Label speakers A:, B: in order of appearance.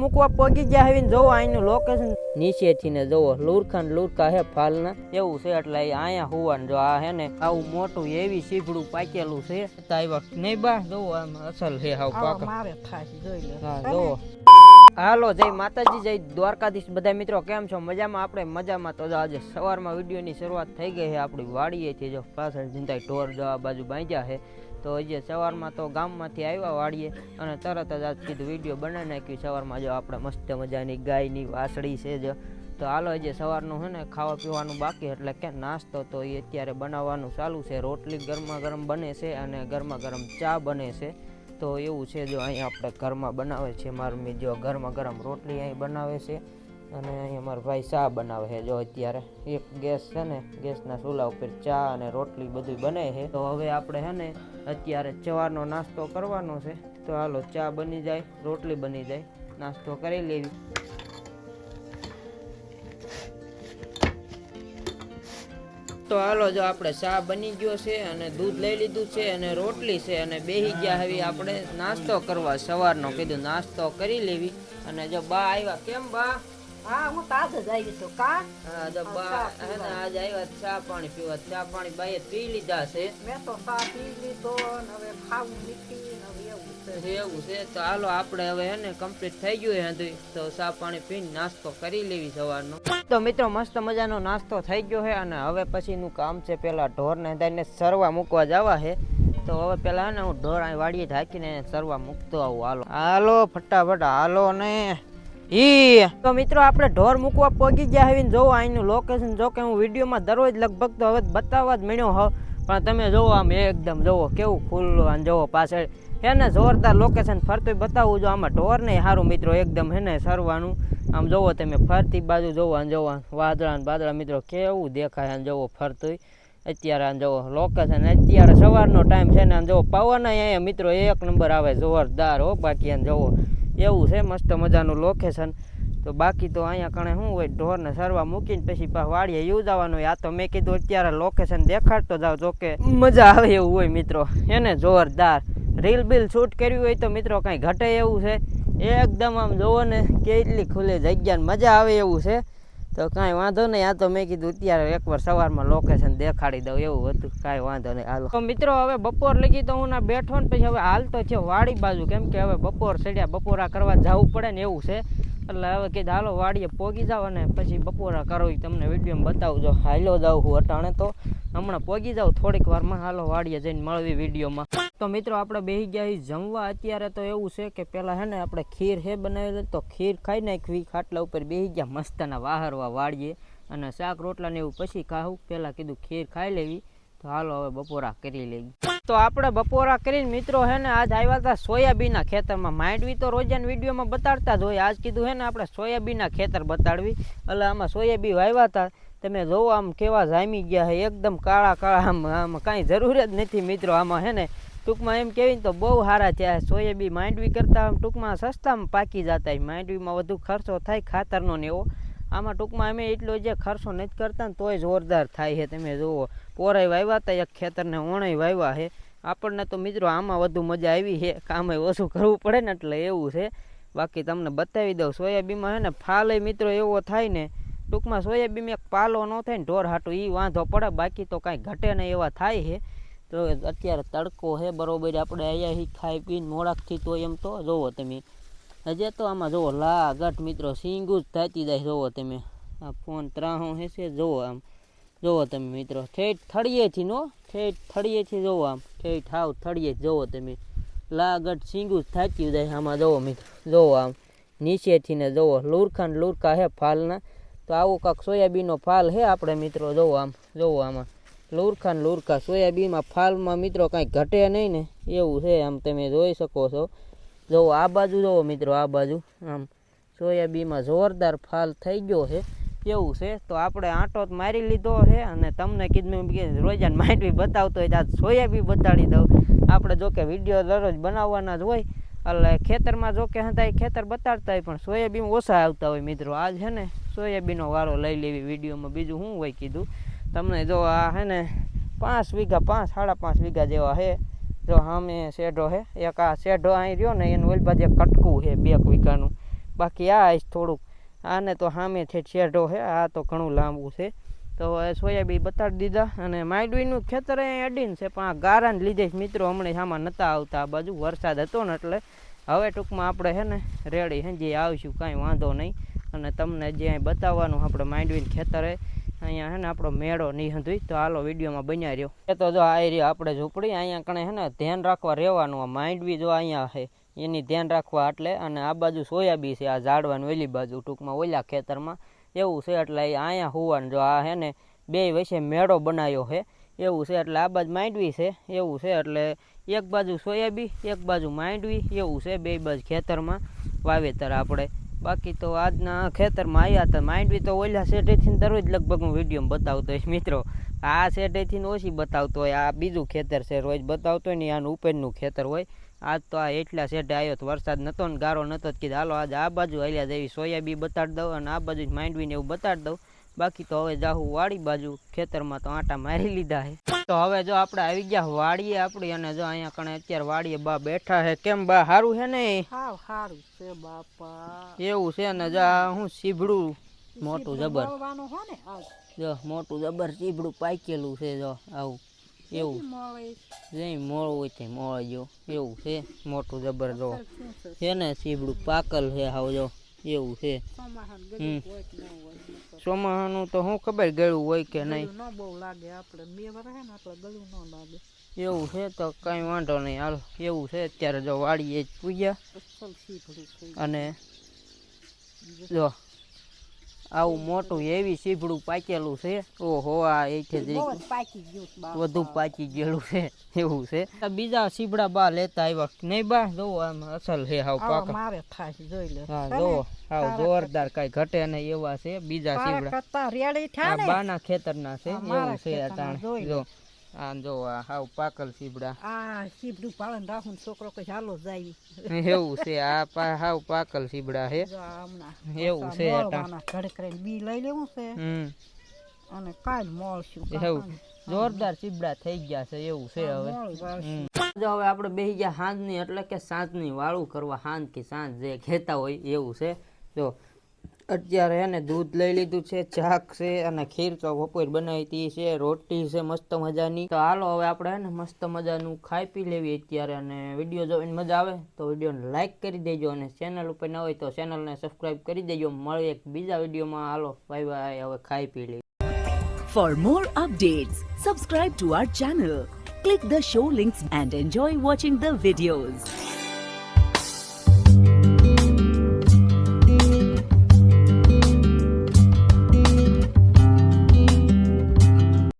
A: મૂકવા પગી ગયા આવીને જોવો અહીંનું લોકેશન નીચેથી ને જોવો લુરખા ને લુરખા હે ફાલના. એવું છે એટલે અહીં અહીંયા હોવાનું જો આ હે ને આવું મોટું એવી સીફડું પાકેલું છે. તો આવ્યા નહીં બા જોવો આમ અસલ છે હાવ પાકા.
B: મારે થાય જોઈ લે.
A: હા જોવો. હાલો જય માતાજી જય દ્વારકાધીશ. બધા મિત્રો કેમ છો? મજામાં? આપણે મજામાં તો જો આજે સવારમાં વિડીયોની શરૂઆત થઈ ગઈ છે આપણી વાડીએથી જો પાછળ ચિંતાય ઢોર જો આ બાજુ બાંધ્યા છે. તો હજી સવારમાં તો ગામમાંથી આવ્યા વાડીએ અને તરત જ આજ સીધું વીડિયો બનાવી નાખ્યું. સવારમાં જો આપણે મસ્ત મજાની ગાયની વાસળી છે જો, તો હાલો જે સવારનું છે ને ખાવા પીવાનું બાકી એટલે કે નાસ્તો તો એ અત્યારે બનાવવાનું ચાલુ છે. રોટલી ગરમા ગરમ બને છે અને ગરમા ગરમ ચા બને છે. તો એવું છે જો અહીં આપણે ઘરમાં બનાવે છે. મારું જો ગરમા ગરમ રોટલી અહીં બનાવે છે. અને અહીં અમારો ભાઈ ચા બનાવે છે. જો અત્યારે એક ગેસ છે ને, ગેસના ચૂલા ઉપર ચા અને રોટલી બધું બને છે. તો હવે આપણે છે ને અત્યારે સવારનો નાસ્તો કરવાનો છે. તો હાલો, ચા બની જાય, રોટલી બની જાય. નાસ્તો કરી લેવી. તો હાલો, જો આપણે ચા બની ગયો છે અને દૂધ લઈ લીધું છે અને રોટલી છે અને બેહી ગયા હવે આપણે નાસ્તો કરવા. સવારનો કીધું, નાસ્તો કરી લેવી. અને જો બા આવ્યા. કેમ બા?
B: હા હું તાજ જ આવી છું. કા?
A: હા જો બા હે ને આજ આવ્યા ચા પાણી પીવા. ચા પાણી બાઈએ પી લીધા છે.
B: મેં તો સા પી લીધો ને હવે ખાવું ને હવે એવું છે.
A: એવું છે તો હાલો આપણે હવે હે ને કમ્પ્લીટ થઈ ગયું હે તો ચા પાણી પીને નાસ્તો કરી લેવી સવારનો. તો મિત્રો મસ્ત મજાનો નાસ્તો થઈ ગયો છે અને હવે પછીનું કામ છે પેલા ઢોરને દઈને સરવા મૂકવા જવા છે તો હવે પેલા ને હું ઢોર વાડીએ થાકીને સરવા મૂકતો આવું. હાલો. હાલો ફટાફટ હાલો ને. ઈ. તો મિત્રો, આપણે ઢોર મૂકવા પગી ગયા હવે જોવો અહીંનું લોકેશન જો કે હું વિડીયોમાં દરરોજ લગભગ તો હવે બતાવવા જ મળ્યો હો પણ તમે જોવો આમ એકદમ, જોવો કેવું ખુલ્લું આમ જોવો પાછળ. હે ને જોરદાર લોકેશન ફરતું બતાવું જો આમાં ઢોર નહીં સારું મિત્રો, એકદમ હે ને સરવાનું. આમ જોવો તમે, ફરતી બાજુ જોવો આમ જોવો. વાદળા ને બાદળા, મિત્રો, કેવું દેખાય આમ જોવો ફરતું અત્યારે આમ જોવો લોકેશન અત્યારે સવારનો ટાઈમ છે ને આમ જોવો. પવન અહીંયા મિત્રો, એક નંબર આવે, જોરદાર હો, બાકી આમ જોવો. એવું છે, મસ્ત મજાનું લોકેશન તો બાકી તો અહીંયા કણે શું હોય, ઢોરને સરવા મૂકીને પછી પા વાડીએ યોજાવાનું આ તો મેં કીધું અત્યારે લોકેશન દેખાડતો જાવ, જોકે મજા આવે એવું હોય મિત્રો. એને જોરદાર. રીલ બિલ શૂટ કર્યું હોય તો મિત્રો કાંઈ ઘટે એવું છે. એકદમ આમ જોવો ને, કેટલી ખુલ્લી જગ્યા ને મજા આવે એવું છે. તો કાંઈ વાંધો નહીં. આ તો મેં કીધું અત્યારે એકવાર સવારમાં લોકેશન દેખાડી દઉં એવું હતું. કાંઈ વાંધો નહીં. હાલો. તો મિત્રો, હવે બપોર લગી તો હું ના બેઠો ને, પછી હવે હાલ તો છે વાડી બાજુ. કેમ કે હવે બપોર ચડ્યા, બપોરા કરવા જવું પડે ને એવું છે. એટલે હવે કે હાલો વાડીએ પોગી જાવ અને પછી બપોરા કરો એ તમને વિડીયોમાં બતાવજો. હાલો જાઉં હું અટાણે તો. હમણાં પોગી જાવ થોડીક વારમાં હાલો વાડીએ જઈને મળવી વિડીયોમાં તો મિત્રો આપણે બેસી ગયા જમવા. અત્યારે તો એવું છે કે પેલા હે ને આપણે ખીર હે બનાવેલી તો ખીર ખાઈ નાખવી. ખાટલા ઉપર બેસી ગયા મસ્તના વાહરવા વાળીએ અને શાક રોટલા ને એવું પછી ખાવું પહેલાં કીધું ખીર ખાઈ લેવી. તો હાલો હવે બપોરા કરી લેવી તો આપણે બપોરા કરીને મિત્રો હે ને આજ આવ્યા હતા સોયાબીનના ખેતરમાં. માંડવી તો રોજાના વિડીયોમાં બતાડતા જ હોય. આજ કીધું હે ને આપણે સોયાબીનના ખેતર બતાડવી. એટલે આમાં સોયાબીન વાવ્યા હતા. તમે જોવો આમ કેવા જામી ગયા છે એકદમ કાળા કાળા આમ આમ કાંઈ જરૂર જ નથી મિત્રો આમાં હે ને. ટૂંકમાં એમ કહેવી તો બહુ સારા થયા સોયાબીન માંડવી કરતાં આમ ટૂંકમાં સસ્તામાં પાકી જતા. માંડવીમાં વધુ ખર્ચો થાય ખાતરનો ને એવો. આમાં ટૂંકમાં અમે એટલો જે ખર્ચો નથી કરતા ને તોય જોરદાર થાય છે. તમે જુઓ, પોરાય વાવ્યા હતા, એક ખેતરને ઓણાઈ વાવ્યા છે. આપણને તો મિત્રો આમાં વધુ મજા આવી છે. કામે ઓછું કરવું પડે ને એટલે એવું છે. બાકી તમને બતાવી દઉં, સોયાબીનમાં છે ને ફાલે મિત્રો એવો થાય ને, ટૂંકમાં સોયાબીન એક પાલો ન થાય ને, ઢોર હાટું એ વાંધો પડે, બાકી તો કાંઈ ઘટે નહીં એવા થાય છે. તો અત્યારે તડકો છે બરોબર, આપણે અહીંયા ખાઈ પીને મોડાકથી તો એમ તો જુઓ તમે હજે તો આમાં જોવો લાગટ મિત્રો, સિંગું જ થતી જાય જોવો તમે. આ ફોન ત્રાહો હેસે જોવો આમ. જોવો તમે મિત્રો, ઠેઠ થળીએથી નો, ઠેઠ થળીએથી જોવો આમ. ઠેઠ હાવ થળીએ જોવો તમે. લાગટ સિંગું જ થતી જાય આમાં જોવો મિત્રો, જોવો આમ. નીચેથી ને જોવો, લુરખા ને લુરખા હે ફાલના. તો આવું કાંક સોયાબીનનો ફાલ હે આપણે મિત્રો, જોવો આમ, જોવો આમાં. લુરખા ને લુરખા, સોયાબીનમાં ફાલમાં મિત્રો કાંઈ ઘટે નહીં ને, એવું છે આમ તમે જોઈ શકો છો. જોવો આ બાજુ જોવો મિત્રો, આ બાજુ, આમ સોયાબીનમાં જોરદાર ફાલ થઈ ગયો છે. એવું છે? તો આપણે આંટો મારી લીધો છે અને તમને કીધું રોજાને કે રોજાન માંડવી બતાવતો હોય આજ સોયાબીન બતાડી દઉં. આપણે જો કે વીડિયો દરરોજ બનાવવાના જ હોય. એટલે ખેતરમાં જો કે હતા ખેતર બતાડતા હોય, પણ સોયાબીન ઓછા આવતા હોય મિત્રો. આજ છે ને, સોયાબીનનો વારો લઈ લેવી વિડીયોમાં. બીજું શું હોય કીધું? તમને જો આ છે ને, પાંચ વીઘા, પાંચ, સાડા પાંચ વીઘા જેવા છે. જો સામે શેઢો છે એક આ શેઢો અહીં રહ્યો ને એનું ઓલી બાજુ કટકું છે બે વીઘાનું. બાકી આ થોડુંક. આને તો સામે છે શેઢો છે આ તો ઘણું લાંબુ છે. તો સોયાબીન બતાડી દીધા અને માંડવીનું ખેતર અહીંયા અડીને છે, પણ આ ગારાને લીધે મિત્રો હમણાં આમાં નહોતા આવતા. આ બાજુ વરસાદ હતો ને એટલે હવે ટૂંકમાં આપણે છે ને રેડી જે આવીશું કાંઈ વાંધો નહીં. અને તમને જે અહીં બતાવવાનું આપણે માંડવીને ખેતરે અહીંયા હે ને આપણો મેળો નહીં હંધુઈ તો હાલો વિડીયોમાં બન્યા રહ્યો. એ તો જો આ રહ્યો આપણે ઝૂંપડી, અહીંયા કણે હે ને ધ્યાન રાખવા રહેવાનું, આ માંડવી જો અહીંયા છે એની ધ્યાન રાખવા એટલે અને આ બાજુ સોયાબી છે, આ ઝાડવાની ઓલી બાજુ ટૂંકમાં ઓલા ખેતરમાં. એવું છે એટલે અહીંયા હોવાનું જો આ હે ને બે વચ્ચે મેળો બનાવ્યો છે એવું છે એટલે આ બાજુ માંડવી છે, એવું છે એટલે એક બાજુ સોયાબી એક બાજુ માંડવી, એવું છે બે બાજુ ખેતરમાં વાવેતર આપણે. બાકી તો આજના ખેતરમાં આવ્યા હતા. માંડવી તો ઓલા શેઠેથી દરરોજ લગભગ હું વિડીયોમાં બતાવતો હોય મિત્રો. આ શેઠેથી ઓછી બતાવતો હોય. આ બીજું ખેતર છે રોજ બતાવતો હોય ને આનું ઉપરનું ખેતર હોય. આજ તો આ એટલા શેઠે આવ્યો તો વરસાદ નહોતો ને ગારો નહોતો જ કીધું. હાલો, આજે આ બાજુ હાલ્યા જેવી સોયાબી બતાડી દઉં અને આ બાજુ માંડવીને એવું બતાડી દઉં. બાકી તો હવે જાહું વાડી બાજુ ખેતરમાં તો આટા મારી લીધા છે તો હવે જો આપણે આવી ગયા વાડીએ આપણી અને જો અહીંયા કણે અત્યારે વાડીએ બા બેઠા છે કેમ બા સારું છે ને?
B: હાવ સારું છે બાપા.
A: એવું છે ને જા હું સીભડું. મોટું જબર.
B: મળવાનું હો ને આજ.
A: જો મોટું જબર સીભડું પાકેલું છે જો આવું. એવું.
B: મળે.
A: જઈ મોળું હોય તે મોળ જો એવું છે મોટું જબર જો.
B: શું છે
A: છે ને સીભડું પાકલ છે હાવ જો. એવું છે.
B: ચોમાહાન
A: તો શું ખબર ગળું હોય કે નહીં.
B: ન બહુ લાગે આપણે બે વાર હે ને આપણે ગળું ન લાગે.
A: એવું છે તો કાંઈ વાંધો નહીં. હાલ એવું છે અત્યારે જો વાડીએ જ પૂજ્યા. અને જો આવું મોટું એવી સીભડું પાકેલું છે. ઓહો આ એ છે
B: ગયું. બહુ જ પાકી ગયું છે બાપા.
A: વધુ પાકી ગયેલું છે. એવું છે. બીજા સીભડા બા લેતા આવ્યા નહીં બા? જોવો આમ અસલ છે હાવ પાકા.
B: મારે થાય જોઈ લે.
A: હા જોવો હાવ જોરદાર કઈ ઘટે નહીં એવા છે બીજા
B: સીભડા
A: બાના ખેતરના છે એવું છે. જો. આ જો હાવ પાકલ સીબડા
B: આ સીબડું પાળન રાખું છોકરો કઈ હાલો જાય.
A: એવું છે આ પા હાવ પાકલ સીબડા
B: હમણાં
A: એવું છે.
B: મોળવાના બી લઈ લેવું છે.
A: હમ.
B: અને કાલ મળશું
A: એવું. જોરદાર સીબડા થઈ ગયા છે એવું છે હવે. જો હવે આપણે બેહી ગયા સાંજની એટલે કે સાંજની વાળું કરવા સાંજ કે સાંજ જે કહેતા હોય એવું છે. જો અત્યારે એને દૂધ લઈ લીધું છે, ચાક છે અને ખીર તો બપોર બનાવી હતી છે, રોટી છે, મસ્ત મજાની. તો હાલો હવે આપણે ને મસ્ત મજાનું ખાઈ પી લેવી અત્યારે અને વીડિયો જોઈને મજા આવે તો વિડીયોને લાઇક કરી દેજો અને ચેનલ ઉપર ન હોય તો ચેનલને સબસ્ક્રાઈબ કરી દેજો. મળે એક બીજા વિડીયોમાં. હાલો બાય બાય હવે ખાઈ પી લેવી.
C: For more update subscribe to our channel click the show links and enjoy watching the videos.